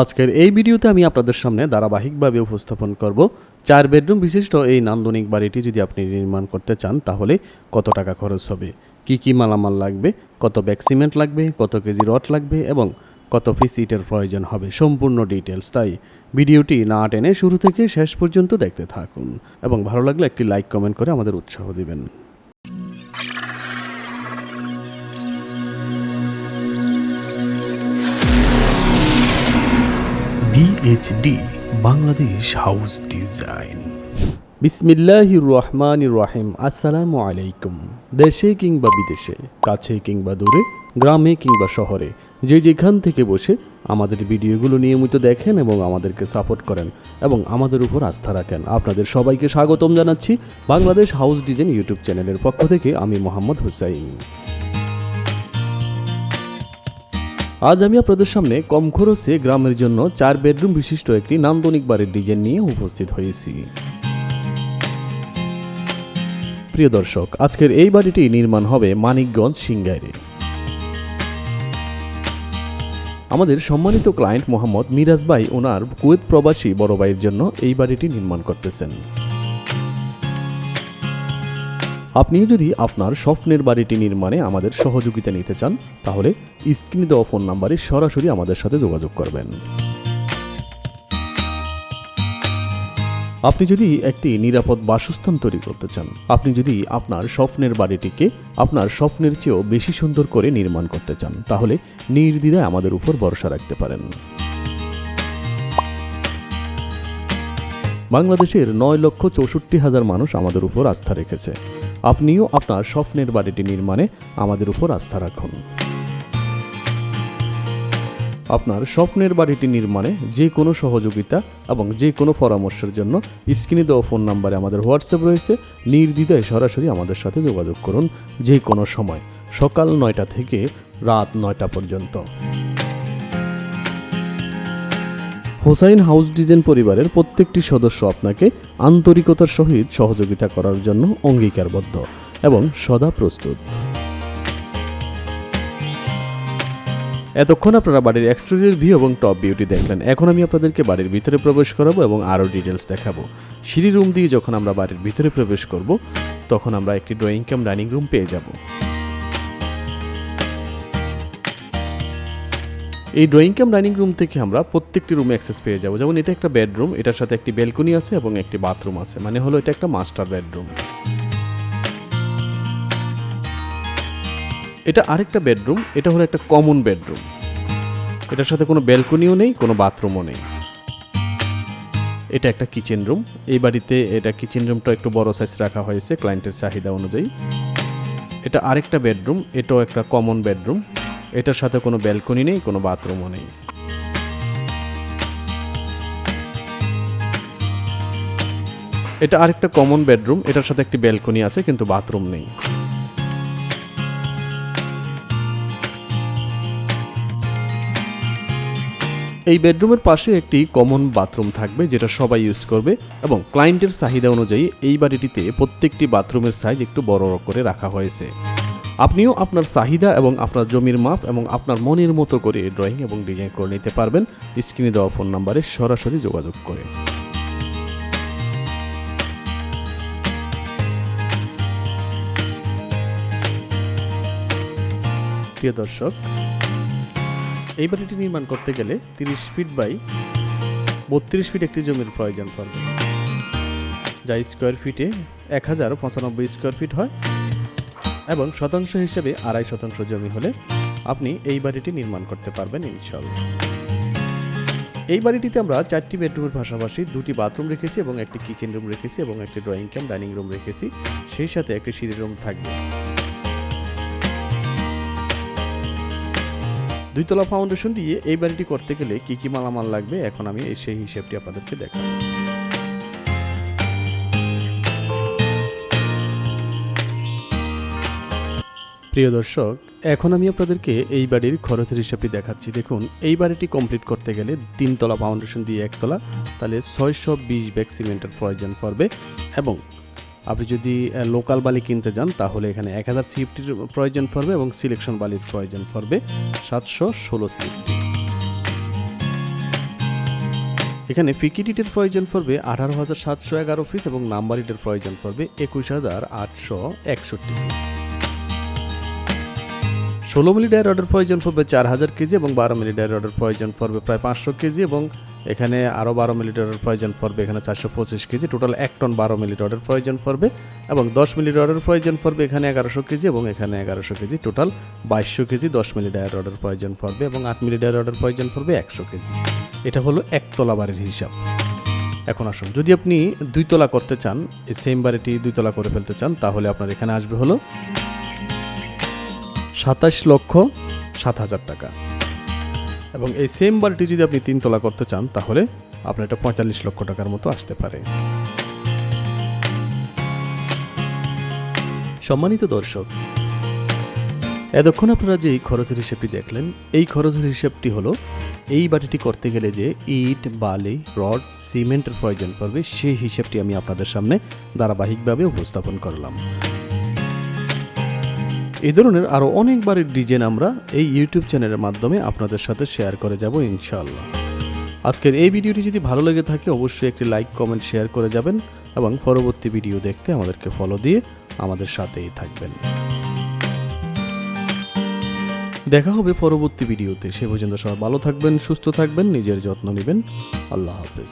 আজকের এই ভিডিওতে আমি আপনাদের সামনে ধারাবাহিকভাবে উপস্থাপন করব। চার বেডরুম বিশিষ্ট এই নান্দনিক বাড়িটি যদি আপনি নির্মাণ করতে চান, তাহলে কত টাকা খরচ হবে? কি কি মালামাল লাগবে? কত ব্যাগ সিমেন্ট লাগবে? কত কেজি রড লাগবে? এবং কত পিস ইটের প্রয়োজন হবে? সম্পূর্ণ ডিটেলস তাই ভিডিওটি না টেনে শুরু থেকে শেষ পর্যন্ত দেখতে থাকুন। এবং ভালো লাগলে একটি লাইক, কমেন্ট করে আমাদের উৎসাহ দিবেন। বিএইচডি বাংলাদেশ হাউস ডিজাইন বিসমিল্লাহির রহমানির রহিম আসসালামু আলাইকুম দেশে কিংবা বিদেশে, কাছে কিংবা দূরে, গ্রামে কিংবা শহরে, যে যেখান থেকে বসে আমাদের ভিডিওগুলো নিয়মিত দেখেন এবং আমাদেরকে সাপোর্ট করেন এবং আমাদের উপর আস্থা রাখেন। আপনাদের সবাইকে স্বাগতম জানাচ্ছি বাংলাদেশ হাউস ডিজাইন ইউটিউব চ্যানেলের পক্ষ থেকে, আমি মোহাম্মদ হুসাইন। আজ আমি আপনাদের সামনে কম খরচে গ্রামের জন্য চার বেডরুম বিশিষ্ট একটি নান্দনিক বাড়ির ডিজাইন নিয়ে উপস্থিত হয়েছি। প্রিয় দর্শক, আজকের এই বাড়িটি নির্মাণ হবে মানিকগঞ্জ সিংগাইরে আমাদের সম্মানিত ক্লায়েন্ট মোহাম্মদ মিরাজ ভাই, ওনার কুয়েত প্রবাসী বড় ভাইয়ের জন্য এই বাড়িটি নির্মাণ করতেছেন। আপনিও যদি আপনার স্বপ্নের বাড়িটি নির্মাণে আমাদের সহযোগিতা নিতে চান, তাহলে স্ক্রিনে দেওয়া ফোন নাম্বারে সরাসরি আমাদের সাথে যোগাযোগ করবেন। আপনি যদি একটি নিরাপদ বাসস্থান তৈরি করতে চান, আপনি যদি আপনার স্বপ্নের বাড়িটিকে আপনার স্বপ্নের চেয়েও বেশি সুন্দর করে নির্মাণ করতে চান, তাহলে নির্দ্বিধায় আমাদের উপর ভরসা রাখতে পারেন। বাংলাদেশের নয় লক্ষ চৌষট্টি হাজার মানুষ আমাদের উপর আস্থা রেখেছে। আপনিও আপনার স্বপ্নের বাড়িটি নির্মাণে আমাদের উপর আস্থা রাখুন। আপনার স্বপ্নের বাড়িটি নির্মাণে যে কোনো সহযোগিতা এবং যে কোনো পরামর্শের জন্য স্ক্রিনে দেওয়া ফোন নাম্বারে আমাদের হোয়াটসঅ্যাপ রয়েছে। নির্দ্বিধায় সরাসরি আমাদের সাথে যোগাযোগ করুন যে কোনো সময়, সকাল নয়টা থেকে রাত নয়টা পর্যন্ত। হোসাইন হাউস ডিজাইন পরিবারের প্রত্যেকটি সদস্য আপনাকে আন্তরিকতার সহিত সহযোগিতা করার জন্য অঙ্গীকারবদ্ধ এবং সদা প্রস্তুত। এতক্ষণ আপনারা বাড়ির এক্সটেরিয়র ভিউ এবং টপ বিউটি দেখলেন। এখন আমি আপনাদেরকে বাড়ির ভিতরে প্রবেশ করাবো এবং আরও ডিটেলস দেখাবো। সিঁড়ি রুম দিয়ে যখন আমরা বাড়ির ভিতরে প্রবেশ করব, তখন আমরা একটি ড্রয়িং কাম ডাইনিং রুম পেয়ে যাব। এই ড্রয়িং কাম ডাইনিং রুম থেকে আমরা প্রত্যেকটি রুমে অ্যাক্সেস পেয়ে যাব। যেমন এটা একটা বেডরুম এটার সাথে একটি ব্যালকনি আছে এবং একটি বাথরুম আছে। মানে হলো এটা একটা মাস্টার বেডরুম এটা আরেকটা বেডরুম এটা হলো একটা কমন বেডরুম এটার সাথে কোনো ব্যালকনিও নেই, কোনো বাথরুমও নেই। এটা একটা কিচেন রুম এই বাড়িতে এটা কিচেন রুমটা একটু বড় সাইজ রাখা হয়েছে ক্লায়েন্টের চাহিদা অনুযায়ী। এটা আরেকটা বেডরুম এটাও একটা কমন বেডরুম এটার সাথে কোনো ব্যালকনি নেই, কোনো বাথরুমও নেই। এটা আরেকটা কমন বেডরুম, এটার সাথে একটি ব্যালকনি আছে, কিন্তু বাথরুম নেই। এই বেডরুমের পাশে একটি কমন বাথরুম থাকবে, যেটা সবাই ইউজ করবে, এবং ক্লায়েন্টের চাহিদা অনুযায়ী এই বাড়িটিতে প্রত্যেকটি বাথরুমের সাইজ একটু বড় করে রাখা হয়েছে। আপনিও আপনার চাহিদা এবং আপনার জমির মাপ এবং আপনার মনের মতো করে ড্রয়িং এবং ডিজাইন করে নিতে পারবেন। স্ক্রিনে দেওয়া ফোন নাম্বারে সরাসরি যোগাযোগ করে। প্রিয় দর্শক এই বাড়িটি নির্মাণ করতে গেলে তিরিশ ফিট বাই বত্রিশ ফিট একটি জমির প্রয়োজন পড়বে। যা স্কোয়ার ফিটে এক হাজার পঁচানব্বই স্কোয়ার ফিট হয়। এবং শতাংশ হিসেবে আড়াই শতাংশ জমি হলে আপনি এই বাড়িটি নির্মাণ করতে পারবেন ইনশাল্লাহ এই বাড়িটিতে আমরা চারটি বেডরুমের পাশাপাশি দুটি বাথরুম রেখেছি এবং একটি কিচেন রুম রেখেছি এবং একটি ড্রয়িং ক্যাম ডাইনিং রুম রেখেছি। সেই সাথে একটি সিঁড়ি রুম থাকবে। দুইতলা ফাউন্ডেশন দিয়ে এই বাড়িটি করতে গেলে কি কি মালামাল লাগবে? এখন আমি সেই হিসেবটি আপনাদেরকে দেখাবো। প্রিয় দর্শক, এখন আমি আপনাদেরকে এই বাড়ির খরচের হিসাবটি দেখাচ্ছি। দেখুন, এই বাড়িটি কমপ্লিট করতে গেলে তিনতলা ফাউন্ডেশন দিয়ে একতলা, তাহলে ছয়শো বিশ ব্যাগ সিমেন্টের প্রয়োজন পড়বে এবং আপনি যদি লোকাল বালি কিনতে যান, তাহলে এখানে এক হাজার সিফটির প্রয়োজন পড়বে এবং সিলেকশন বালির প্রয়োজন পড়বে সাতশো ষোলো সিফটি। এখানে ফিকিট ইটের প্রয়োজন পড়বে আঠারো হাজার সাতশো এগারো পিস এবং নাম্বার ইটের প্রয়োজন পড়বে একুশ হাজার আটশো একষট্টি পিস ষোলো মিলি ডায়ের অর্ডার প্রয়োজন পড়বে চার হাজার কেজি এবং বারো মিলি ডায়ের অর্ডার প্রয়োজন পড়বে প্রায় পাঁচশো কেজি এবং এখানে আরও বারো মিলি অর্ডার প্রয়োজন পড়বে এখানে চারশো পঁচিশ কেজি। টোটাল এক টন বারো মিলি অর্ডার প্রয়োজন পড়বে এবং দশ মিলি অর্ডার প্রয়োজন পড়বে এখানে এগারোশো কেজি এবং এখানে এগারোশো কেজি। টোটাল বাইশশো কেজি দশ মিলি ডায়ের অর্ডার প্রয়োজন পড়বে এবং আট মিলি ডায়ের অর্ডার প্রয়োজন পড়বে একশো কেজি। এটা হলো একতলা বাড়ির হিসাব। এখন আসুন, যদি আপনি দুই তলা করতে চান, এই সেম বাড়িটি দুই তলা করে ফেলতে চান, তাহলে আপনার এখানে আসবে হলো সাতাশ লক্ষ সাত হাজার টাকা। এবং এই সেম বাড়িটি যদি আপনি তিনতলা করতে চান, তাহলে আপনার এটা পঁয়তাল্লিশ লক্ষ টাকার মতো আসতে পারে। সম্মানিত দর্শক, এতক্ষণ আপনারা যে খরচের হিসেবটি দেখলেন, এই খরচের হিসেবটি হলো, এই বাড়িটি করতে গেলে যে ইট, বালি, রড, সিমেন্টের প্রয়োজন পড়বে, সেই হিসেবটি আমি আপনাদের সামনে ধারাবাহিকভাবে উপস্থাপন করলাম। এই ধরনের আরও অনেক বাড়ির ডিজাইন আমরা এই ইউটিউব চ্যানেলের মাধ্যমে আপনাদের সাথে শেয়ার করে যাব ইনশাআল্লাহ। আজকের এই ভিডিওটি যদি ভালো লেগে থাকে, অবশ্যই একটি লাইক কমেন্ট শেয়ার করে যাবেন এবং পরবর্তী ভিডিও দেখতে আমাদেরকে ফলো দিয়ে আমাদের সাথেই থাকবেন। দেখা হবে পরবর্তী ভিডিওতে সে পর্যন্ত সবাই ভালো থাকবেন, সুস্থ থাকবেন, নিজের যত্ন নেবেন। আল্লাহ হাফেজ।